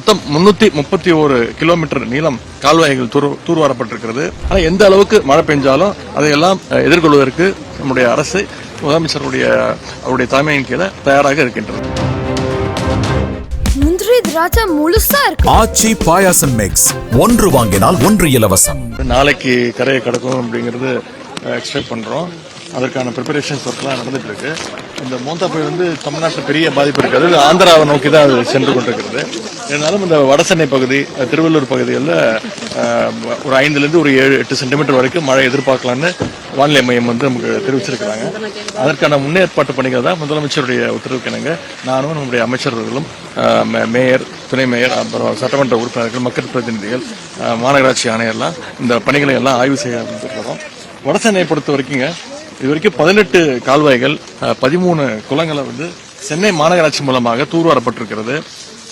மொத்தம் முன்னூத்தி முப்பத்தி ஒரு கிலோமீட்டர் நீளம் கால்வாய்கள் தூர் தூர்வாரப்பட்டிருக்கிறது. ஆனா எந்த அளவுக்கு மழை பெஞ்சாலும் அதையெல்லாம் எதிர்கொள்வதற்கு நம்முடைய அரசு முதலமைச்சருடைய அவருடைய தலைமையின் கீழே தயாராக இருக்கின்றது. முந்திரி திராட்சை முழுசா இருக்கு. ஆச்சி பாயாசம் மிக்ஸ் ஒன்று வாங்கினால் ஒன்று இலவசம். நாளைக்கு கரையை கடக்கும் அப்படிங்கிறது எக்ஸ்பெக்ட் பண்றோம். அதற்கான ப்ரிப்பரேஷன்ஸ் ஒர்க்லாம் நடந்துட்டு இருக்கு இந்த மோந்தா புயல் வந்து தமிழ்நாட்டில் பெரிய பாதிப்பு இருக்காது. இது ஆந்திராவை நோக்கி தான் அது சென்று கொண்டிருக்கிறது. இருந்தாலும் இந்த வடசென்னை பகுதி திருவள்ளூர் பகுதிகளில் ஒரு ஐந்துலேருந்து ஒரு ஏழு எட்டு சென்டிமீட்டர் வரைக்கும் மழை எதிர்பார்க்கலான்னு வானிலை மையம் வந்து நமக்கு தெரிவிச்சிருக்கிறாங்க. அதற்கான முன்னேற்பாட்டு பணிகள் தான் முதலமைச்சருடைய உத்தரவுக்கிணங்க நானும் நம்முடைய அமைச்சர்களும் மே- மேயர் துணை மேயர் அப்புறம் சட்டமன்ற உறுப்பினர்கள் மக்கள் பிரதிநிதிகள் மாநகராட்சி ஆணையர்லாம் இந்த பணிகளை எல்லாம் ஆய்வு செய்ய ஆரம்பிச்சிருக்கிறோம் வடசென்னையை பொறுத்த வரைக்குங்க இது வரைக்கும் பதினெட்டு கால்வாய்கள் பதிமூணு குளங்களை வந்து சென்னை மாநகராட்சி மூலமாக தூர்வாரப்பட்டிருக்கிறது.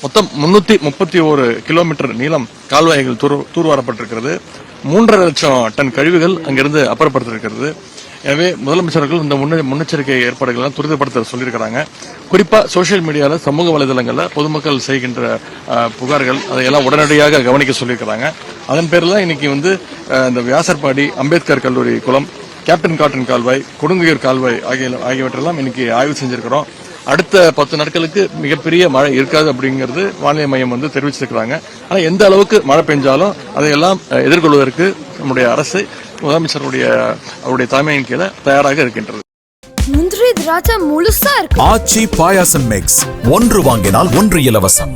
மொத்தம் முன்னூத்தி முப்பத்தி ஒரு கிலோமீட்டர் நீளம் கால்வாய்கள் தூர்வாரப்பட்டிருக்கிறது. மூன்றரை லட்சம் டன் கழிவுகள் அங்கிருந்து அப்புறப்படுத்திருக்கிறது. எனவே முதலமைச்சர்கள் இந்த முன்னெச்சரிக்கை ஏற்பாடுகள் எல்லாம் துரிதப்படுத்த சொல்லியிருக்கிறாங்க. குறிப்பா சோஷியல் மீடியால சமூக வலைதளங்கள்ல பொதுமக்கள் செய்கின்ற புகார்கள் அதையெல்லாம் உடனடியாக கவனிக்க சொல்லியிருக்கிறாங்க. அதன் பேர்ல இன்னைக்கு வந்து இந்த வியாசர்பாடி அம்பேத்கர் கல்லூரி குளம் கேப்டன் காட்டன் கால்வாய் கொடுங்குயர் கால்வாய் ஆகிய ஆகியவற்றெல்லாம் இன்னைக்கு ஆய்வு செஞ்சிருக்கிறோம். அடுத்த பத்து நாட்களுக்கு மிகப்பெரிய மழை இருக்காது அப்படிங்கிறது வானிலை மையம் வந்து தெரிவிச்சிருக்கிறாங்க. ஆனா எந்த அளவுக்கு மழை பெஞ்சாலும் அதையெல்லாம் எதிர்கொள்வதற்கு நம்முடைய அரசு முதலமைச்சருடைய அவருடைய தலைமையின் கீழே தயாராக இருக்கின்றது. முந்திரி திராட்சை முழுசா இருக்கு. ஆச்சி பாயாசம் மிக்ஸ் ஒன்று வாங்கினால் ஒன்று இலவசம்.